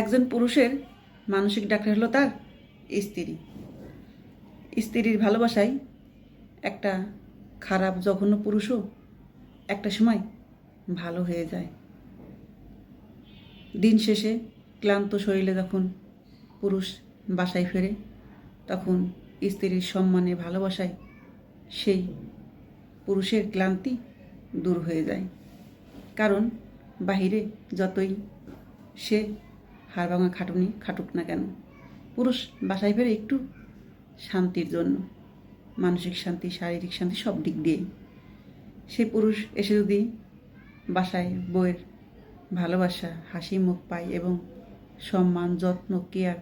একজন পুরুষের মানসিক ডাক্তার হলো তার স্ত্রী। স্ত্রীর ভালোবাসায় একটা খারাপ, জঘন্য পুরুষও একটা সময় ভালো হয়ে যায়। দিন শেষে ক্লান্ত শরীরে যখন পুরুষ বাসায় ফেরে, তখন স্ত্রীর সম্মানে, ভালোবাসায় সেই পুরুষের ক্লান্তি দূর হয়ে যায়। কারণ বাহিরে যতই সে হাড় ভাঙা খাটুনি খাটুক না কেন? পুরুষ বাসায় ফেরে একটু শান্তির জন্য। মানসিক শান্তি, শারীরিক শান্তি সব দিক দিয়ে সে পুরুষ এসে যদি বাসায় বইয়ের ভালোবাসা, হাসি মুখ পায় এবং সম্মান, যত্ন, কেয়ার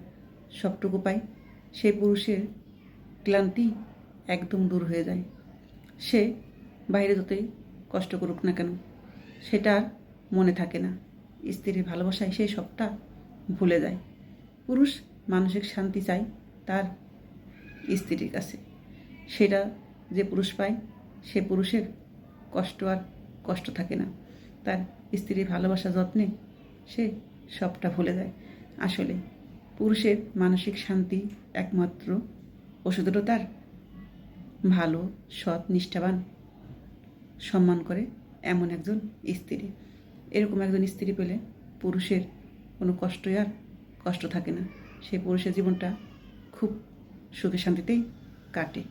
সবটুকু পায় সেই পুরুষের ক্লান্তি একদম দূর হয়ে যায়। সে বাইরে যতই কষ্ট করুক না কেন, সেটা মনে থাকে না। স্ত্রীর ভালোবাসায় সেই সবটা ভুলে যায়। পুরুষ মানসিক শান্তি চায় তার স্ত্রীর কাছে। সেটা যে পুরুষ পায়, সে পুরুষের কষ্ট আর কষ্ট থাকে না। তার স্ত্রীর ভালোবাসা যত্নে সে সবটা ভুলে যায়। আসলে পুরুষের মানসিক শান্তি একমাত্র ওষুধ হলো তার ভালো, সৎ, নিষ্ঠাবান সম্মান করে এমন একজন স্ত্রী। এরকম একজন স্ত্রী পেলে পুরুষের কোনো কষ্টই আর কষ্ট থাকে না। সেই পুরুষের জীবনটা খুব সুখে শান্তিতেই কাটে।